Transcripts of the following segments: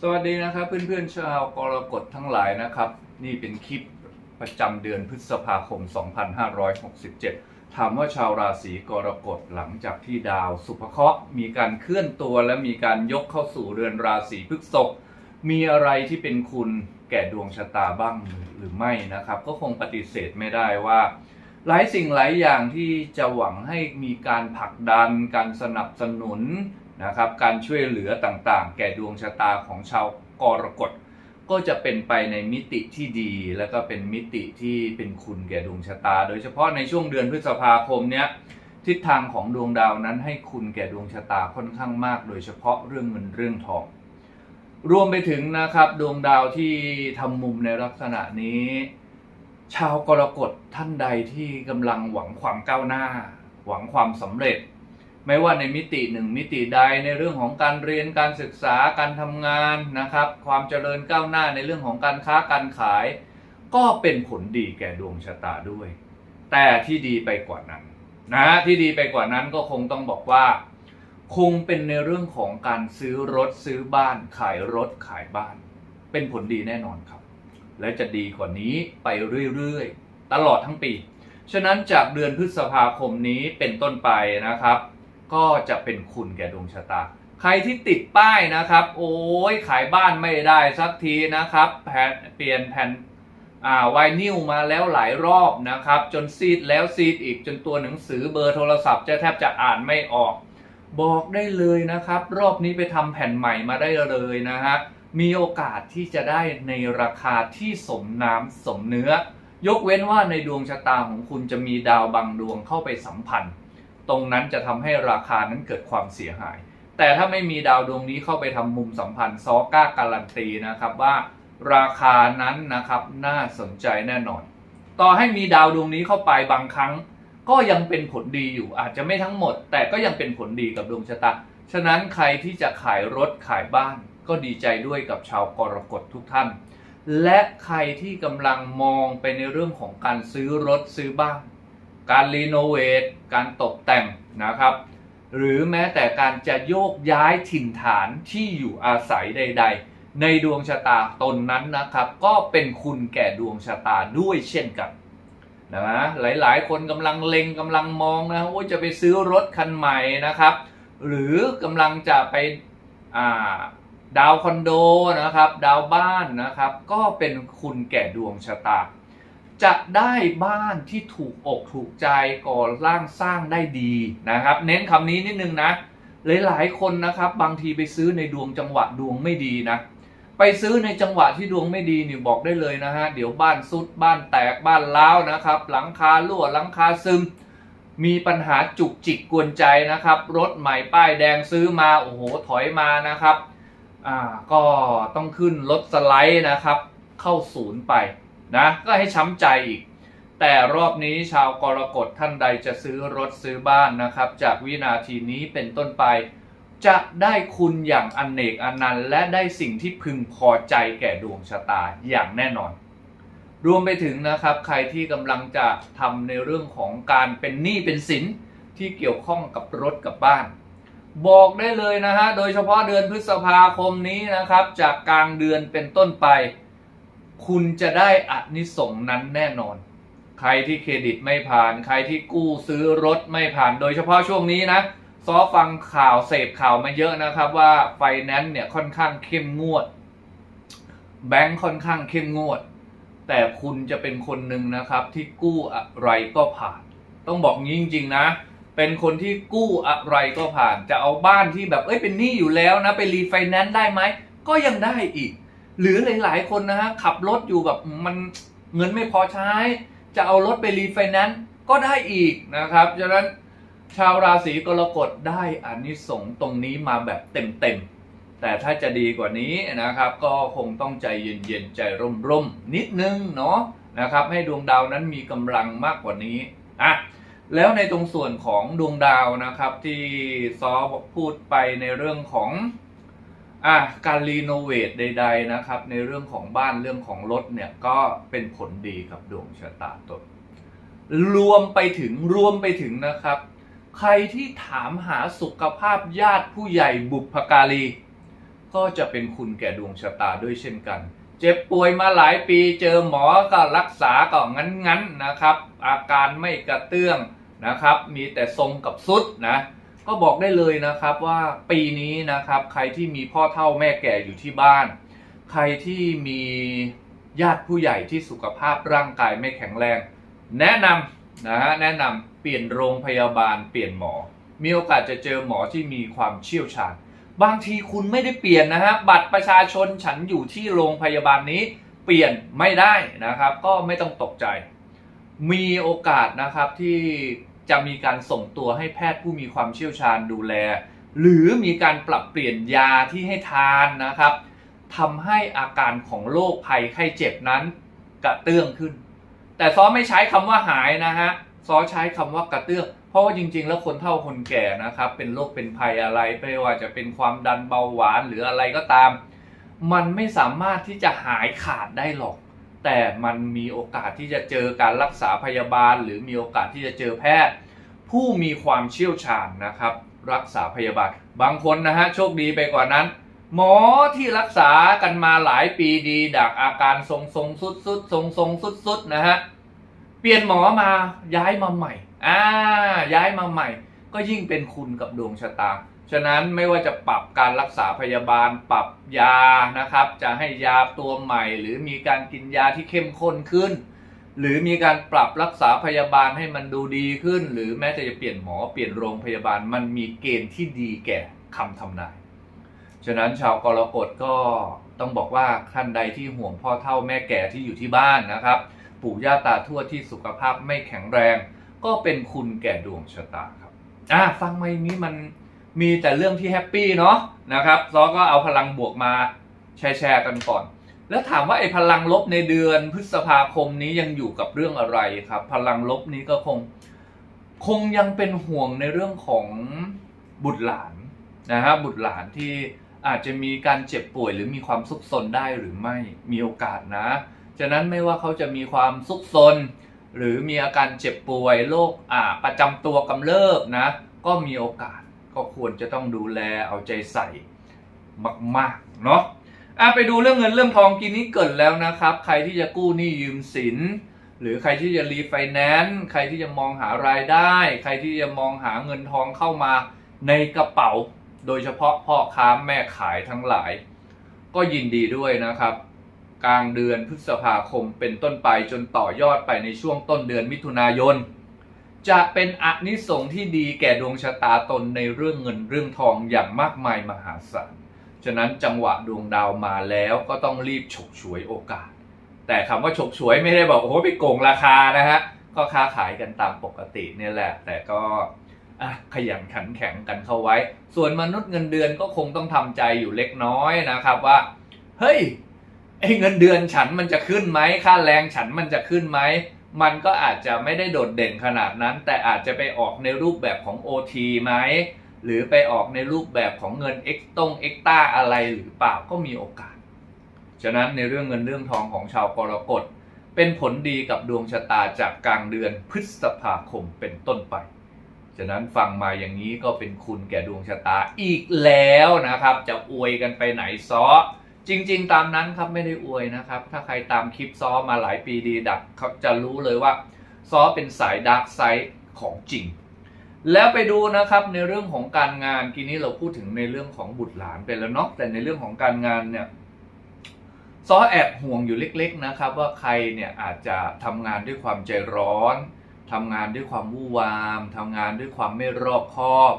สวัสดีนะครับเพื่อนๆชาวกรกฎทั้งหลายนะครับ นี่เป็นคลิปประจำเดือนพฤษภาคม 2567 ถามว่าชาวราศีกรกฎหลังจากที่ดาวสุภเคราะห์มีการเคลื่อนตัวและมีการยกเข้าสู่เรือนราศีพฤษภมีอะไรที่เป็นคุณแก่ดวงชะตาบ้างหรือไม่นะครับ ก็คงปฏิเสธไม่ได้ว่า หลายสิ่งหลายอย่างที่จะหวังให้มีการผลักดัน การสนับสนุน นะครับการช่วยเหลือต่างๆ แก่ดวงชะตาของชาวกรกฎก็จะเป็นไปในมิติที่ดี และก็เป็นมิติที่เป็นคุณแก่ดวงชะตา โดยเฉพาะในช่วงเดือนพฤษภาคมเนี้ยทิศทางของดวงดาวนั้นให้คุณแก่ดวงชะตาค่อนข้างมาก โดยเฉพาะเรื่องเงินเรื่องทอง รวมไปถึงนะครับดวงดาวที่ทำมุมในลักษณะนี้ ชาวกรกฎท่านใดที่กำลังหวังความก้าวหน้า หวังความสำเร็จ ไม่ว่าในมิติหนึ่งมิติใดในเรื่องของการเรียนการศึกษาการทำงานนะครับ ความเจริญก้าวหน้าในเรื่องของการค้าการขาย ก็เป็นผลดีแก่ดวงชะตาด้วย แต่ที่ดีไปกว่านั้นนะที่ดีไปกว่านั้นก็คงต้องบอกว่า คงเป็นในเรื่องของการซื้อรถซื้อบ้านขายรถขายบ้าน เป็นผลดีแน่นอนครับ และจะดีกว่านี้ไปเรื่อยๆ ตลอดทั้งปี ฉะนั้นจากเดือนพฤษภาคมนี้เป็นต้นไปนะครับ ก็จะเป็นคุณแก่ดวงชะตา ใครที่ติดป้ายนะครับ โอ้ยขายบ้านไม่ได้สักทีนะครับแผ่นเปลี่ยนแผ่นอ่าไวนิลมาแล้วหลายรอบนะครับ จนซีดแล้วซีดอีกจนตัวหนังสือเบอร์โทรศัพท์จะแทบจะอ่านไม่ออก บอกได้เลยนะครับ รอบนี้ไปทำแผ่นใหม่มาได้เลยนะฮะมีโอกาสที่จะได้ในราคาที่สมน้ำสมเนื้อ ยกเว้นว่าในดวงชะตาของคุณจะมีดาวบางดวงเข้าไปสัมพันธ์ ตรงนั้นจะทำให้ราคานั้นเกิดความเสียหาย แต่ถ้าไม่มีดาวดวงนี้เข้าไปทำมุมสัมพันธ์ซอก้าการันตีนะครับว่าราคานั้นนะครับน่าสนใจแน่นอน ต่อให้มีดาวดวงนี้เข้าไปบางครั้ง ก็ยังเป็นผลดีอยู่อาจจะไม่ทั้งหมด แต่ก็ยังเป็นผลดีกับดวงชะตาฉะนั้นใครที่จะขายรถขายบ้าน ก็ดีใจด้วยกับชาวกรกฎทุกท่าน และใครที่กำลังมองไปในเรื่องของการซื้อรถซื้อบ้าน การรีโนเวทการตกแต่งนะครับ หรือแม้แต่การจะโยกย้ายถิ่นฐานที่อยู่อาศัยใด ๆ ในดวงชะตาตนนั้นนะครับ ก็เป็นคุณแก่ดวงชะตาด้วยเช่นกันนะหลายๆ คนกำลังเล็งกำลังมองนะว่าจะไปซื้อรถคันใหม่นะครับ หรือกำลังจะไปาดาวคอนโดนะครับ ดาวบ้านนะครับ ก็เป็นคุณแก่ดวงชะตา จะได้บ้านที่ถูกอกถูกใจก่อร่างสร้างได้ดีนะครับ เน้นคำนี้นิดนึงนะ หลายๆคนนะครับ บางทีไปซื้อในดวงจังหวะดวงไม่ดีนะ ไปซื้อในจังหวะที่ดวงไม่ดีนี่บอกได้เลยนะฮะ เดี๋ยวบ้านซุดบ้านแตกบ้านร้าวนะครับ หลังคารั่วหลังคาซึม มีปัญหาจุกจิกกวนใจนะครับ รถใหม่ป้ายแดงซื้อมาโอ้โหถอยมานะครับอ่าก็ต้องขึ้นรถสไลด์นะครับ เข้าศูนย์ไป นะก็ให้ช้ำใจอีก แต่รอบนี้ชาวกรกฎท่านใดจะซื้อรถซื้อบ้านนะครับ จากวินาทีนี้เป็นต้นไป จะได้คุณอย่างอนเนกอนันต์ และได้สิ่งที่พึงพอใจแก่ดวงชะตาอย่างแน่นอน รวมไปถึงนะครับใครที่กำลังจะทำในเรื่องของการเป็นหนี้เป็นสินที่เกี่ยวข้องกับรถกับบ้าน บอกได้เลยนะฮะ โดยเฉพาะเดือนพฤษภาคมนี้นะครับ จากกลางเดือนเป็นต้นไป คุณจะได้อานิสงส์นั้นแน่นอน ใครที่เครดิตไม่ผ่าน ใครที่กู้ซื้อรถไม่ผ่าน โดยเฉพาะช่วงนี้นะ ซอฟังข่าวเสพข่าวมาเยอะนะครับว่าไฟแนนซ์เนี่ยค่อนข้างเข้มงวด แบงค์ค่อนข้างเข้มงวด แต่คุณจะเป็นคนหนึ่งนะครับที่กู้อะไรก็ผ่าน ต้องบอกงี้จริง ๆ นะเป็นคนที่กู้อะไรก็ผ่าน จะเอาบ้านที่แบบเอ้ยเป็นหนี้อยู่แล้วนะ ไปรีไฟแนนซ์ได้ไหม ก็ยังได้อีก หรือหลาย ๆ คนนะฮะขับรถอยู่แบบมันเงินไม่พอใช้ จะเอารถไปรีไฟแนนซ์ก็ได้อีกนะครับฉะนั้นชาวราศีกรกฎได้อานิสงส์ตรงนี้มาแบบเต็ม ๆ แต่ถ้าจะดีกว่านี้นะครับ ก็คงต้องใจเย็น ๆ ใจร่ม ๆ นิดนึงเนาะนะครับ ให้ดวงดาวนั้นมีกำลังมากกว่านี้อะแล้วในตรงส่วนของดวงดาวนะครับที่ซอพูดไปในเรื่องของ อะการรีโนเวทใด ๆนะครับ ในเรื่องของบ้านเรื่องของรถเนี่ยก็เป็นผลดีกับดวงชะตาตนรวมไปถึงรวมไปถึงนะครับ ใครที่ถามหาสุขภาพญาติผู้ใหญ่บุพการี ก็จะเป็นคุณแก่ดวงชะตาด้วยเช่นกัน เจ็บป่วยมาหลายปีเจอหมอก็รักษาก็งั้นๆนะครับ อาการไม่กระเตื้องนะครับ มีแต่ทรงกับสุดนะ ก็บอกได้เลยนะครับว่าปีนี้นะครับใครที่มีพ่อเฒ่าแม่แก่อยู่ที่บ้าน ใครที่มีญาติผู้ใหญ่ที่สุขภาพร่างกายไม่แข็งแรง แนะนำนะฮะแนะนำเปลี่ยนโรงพยาบาลเปลี่ยนหมอ มีโอกาสจะเจอหมอที่มีความเชี่ยวชาญ บางทีคุณไม่ได้เปลี่ยนนะฮะบัตรประชาชนฉันอยู่ที่โรงพยาบาลนี้ เปลี่ยนไม่ได้นะครับ ก็ไม่ต้องตกใจ มีโอกาสนะครับที่ จะมีการส่งตัวให้แพทย์ผู้มีความเชี่ยวชาญดูแล หรือมีการปรับเปลี่ยนยาที่ให้ทานนะครับทำให้อาการของโรคภัยไข้เจ็บนั้นกระเตื้องขึ้น แต่ซอไม่ใช้คำว่าหายนะฮะซอใช้คำว่ากระเตื้องเพราะว่าจริง ๆ แล้วคนเฒ่าคนแก่นะครับ เป็นโรคเป็นภัยอะไรไม่ว่าจะเป็นความดันเบาหวานหรืออะไรก็ตาม มันไม่สามารถที่จะหายขาดได้หรอก แต่มันมีโอกาสที่จะเจอการรักษาพยาบาล หรือมีโอกาสที่จะเจอแพทย์ ผู้มีความเชี่ยวชาญนะครับ รักษาพยาบาล บางคนนะฮะโชคดีไปกว่านั้น หมอที่รักษากันมาหลายปีดีดักอาการทรงทรงสุดสุดทรงทรงสุดสุดนะฮะเปลี่ยนหมอมาย้ายมาใหม่อ่าย้ายมาใหม่ ก็ยิ่งเป็นคุณกับดวงชะตา ฉะนั้นไม่ว่าจะปรับการรักษาพยาบาลปรับยานะครับ จะให้ยาตัวใหม่ หรือมีการกินยาที่เข้มข้นขึ้น หรือมีการปรับรักษาพยาบาลให้มันดูดีขึ้น หรือแม้แต่จะเปลี่ยนหมอเปลี่ยนโรงพยาบาลมันมีเกณฑ์ที่ดีแก่คำทำนาย ฉะนั้นชาวกรกฎก็ต้องบอกว่าท่านใดที่ห่วงพ่อเฒ่าแม่แก่ที่อยู่ที่บ้านนะครับ ปู่ย่าตาทวดที่สุขภาพไม่แข็งแรง ก็เป็นคุณแก่ดวงชะตาครับอะฟังมาอย่างนี้มัน มีแต่เรื่องที่แฮปปี้เนาะนะครับซอก็เอาพลังบวกมาแชร์แชร์กันก่อน แล้วถามว่าไอ้พลังลบในเดือนพฤษภาคมนี้ยังอยู่กับเรื่องอะไรครับ พลังลบนี้ก็คง คงยังเป็นห่วงในเรื่องของบุตรหลานนะฮะบบุตรหลานที่อาจจะมีการเจ็บป่วยหรือมีความซุกซนได้หรือไม่มีโอกาสนะ ฉะนั้นไม่ว่าเขาจะมีความซุกซน หรือมีอาการเจ็บป่วยโรคอ่าประจำตัวกำเริบนะ ก็มีโอกาส ก็ควรจะต้องดูแลเอาใจใส่มากๆเนาะอะไปดูเรื่องเงินเรื่องทองกินนี้เกิดแล้วนะครับ ใครที่จะกู้หนี้ยืมสิน หรือใครที่จะรีไฟแนนซ์ใครที่จะมองหารายได้ ใครที่จะมองหาเงินทองเข้ามาในกระเป๋า โดยเฉพาะพ่อค้าแม่ขายทั้งหลาย ก็ยินดีด้วยนะครับ กลางเดือนพฤษภาคมเป็นต้นไปจนต่อยอดไปในช่วงต้นเดือนมิถุนายน จะเป็นอนิสงส์ที่ดีแก่ดวงชะตาตนในเรื่องเงินเรื่องทองอย่างมากมายมหาศาล ฉะนั้นจังหวะดวงดาวมาแล้วก็ต้องรีบฉกฉวยโอกาส แต่คำว่าฉกฉวยไม่ได้บอกโอ้โหไปโกงราคานะฮะ ก็ค้าขายกันตามปกติเนี่ยแหละ แต่ก็ขยันขันแข็งกันเข้าไว้ ส่วนมนุษย์เงินเดือนก็คงต้องทำใจอยู่เล็กน้อยนะครับว่า เฮ้ยไอ้เงินเดือนฉันมันจะขึ้นไหมค่าแรงฉันมันจะขึ้นไหม มันก็อาจจะไม่ได้โดดเด่นขนาดนั้น แต่อาจจะไปออกในรูปแบบของ OT ไหมหรือไปออกในรูปแบบของเงิน X ตง X ต้าอะไรหรือเปล่าก็มีโอกาส ฉะนั้นในเรื่องเงินเรื่องทองของชาวกรกฎเป็นผลดีกับดวงชะตาจากกลางเดือนพฤษภาคมเป็นต้นไป ฉะนั้นฟังมาอย่างนี้ก็เป็นคุณแก่ดวงชะตาอีกแล้วนะครับ จะอวยกันไปไหนซ้อ จริง ๆ ตามนั้นครับไม่ได้อวยนะครับ ถ้าใครตามคลิปซ้อมาหลายปีดีดักเขาจะรู้เลยว่าซ้อเป็นสายดาร์กไซด์ของจริง แล้วไปดูนะครับในเรื่องของการงานทีนี้เราพูดถึงในเรื่องของบุตรหลานไปแล้วเนาะแต่ในเรื่องของการงานเนี่ยซ้อแอบห่วงอยู่เล็ก ๆนะครับ ว่าใครเนี่ยอาจจะทำงานด้วยความใจร้อนทำงานด้วยความวู่วามทำงานด้วยความไม่รอบคอบ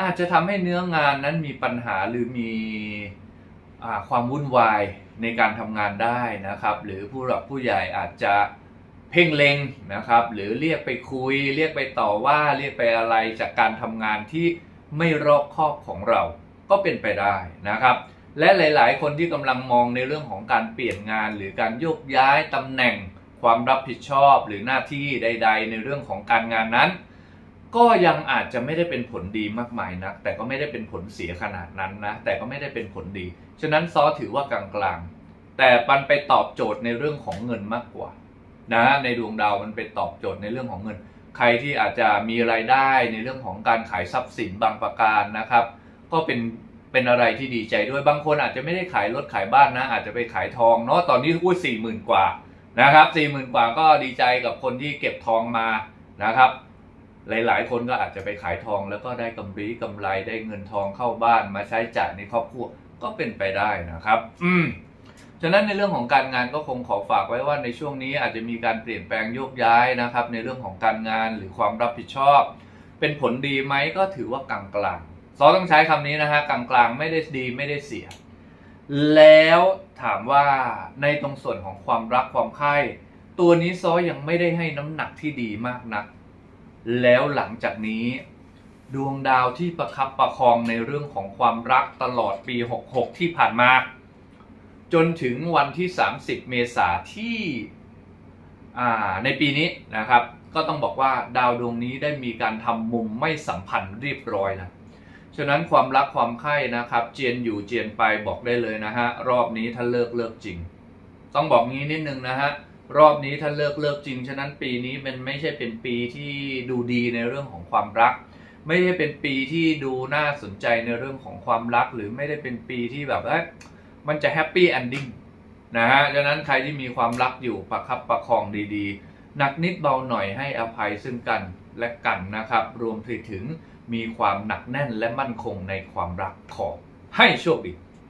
อาจจะทำให้เนื้องานนั้นมีปัญหาหรือมี ความวุ่นวายในการทำงานได้นะครับ หรือผู้หลักผู้ใหญ่อาจจะเพ่งเล็งนะครับ หรือเรียกไปคุย เรียกไปต่อว่าเรียกไปอะไรจากการทำงานที่ไม่รอบคอบของเราก็เป็นไปได้นะครับ และหลาย ๆ คนที่กำลังมองในเรื่องของการเปลี่ยนงาน หรือการโยกย้ายตำแหน่ง ความรับผิดชอบหรือหน้าที่ใด ๆ ในเรื่องของการงานนั้น ก็ยังอาจจะไม่ได้เป็นผลดีมากมายนัก แต่ก็ไม่ได้เป็นผลเสียขนาดนั้นนะ แต่ก็ไม่ได้เป็นผลดี ฉะนั้นซอถือว่ากลางๆ แต่มันไปตอบโจทย์ในเรื่องของเงินมากกว่านะ ในดวงดาวมันไปตอบโจทย์ในเรื่องของเงิน ใครที่อาจจะมีรายได้ในเรื่องของการขายทรัพย์สินบางประการนะครับ ก็เป็นเป็นอะไรที่ดีใจด้วย บางคนอาจจะไม่ได้ขายรถขายบ้านนะ อาจจะไปขายทองเนาะ ตอนนี้อุ้สี่หมื่นกว่านะครับสี่หมื่นกว่าก็ดีใจกับคนที่เก็บทองมานะครับ หลาย ๆ คนก็อาจจะไปขายทองแล้วก็ได้กำไรกำไรได้เงินทองเข้าบ้านมาใช้จ่ายในครอบครัวก็เป็นไปได้นะครับ อืมฉะนั้นในเรื่องของการงานก็คงขอฝากไว้ว่าในช่วงนี้อาจจะมีการเปลี่ยนแปลงโยกย้ายนะครับ ในเรื่องของการงานหรือความรับผิดชอบ เป็นผลดีไหมก็ถือว่ากลางกลางๆซอต้องใช้คำนี้นะฮะกลางกลางๆไม่ได้ดีไม่ได้เสีย แล้วถามว่าในตรงส่วนของความรักความใคร่ตัวนี้ซอยังไม่ได้ให้น้ำหนักที่ดีมากนัก แล้วหลังจากนี้ ดวงดาวที่ประคับประคองในเรื่องของความรักตลอดปี 66 ที่ผ่านมา จนถึงวันที่ 30 เมษาที่ในปีนี้นะครับ ก็ต้องบอกว่าดาวดวงนี้ได้มีการทำมุมไม่สัมพันธ์เรียบร้อยแล้วฉะนั้นความรักความใคร่นะครับ เจียนอยู่เจียนไปบอกได้เลยนะฮะ รอบนี้ถ้าเลิกเลิกจริง ต้องบอกงี้นิดนึงนะฮะ รอบนี้ถ้านเลิกเลิกจริง ฉะนั้นปีนี้มันไม่ใช่เป็นปีที่ดูดีในเรื่องของความรัก ไม่ได้เป็นปีที่ดูน่าสนใจในเรื่องของความรัก หรือไม่ได้เป็นปีที่แบบเอ้ยมันจะแฮปปี้แอนดิ้งนะฮะดังนั้นใครที่มีความรักอยู่ประคับประคองดีๆ หนักนิดเบาหน่อยให้อภัยซึ่งกันและกันนะครับ รวมถึงมีความหนักแน่นและมั่นคงในความรักขอให้โชคดี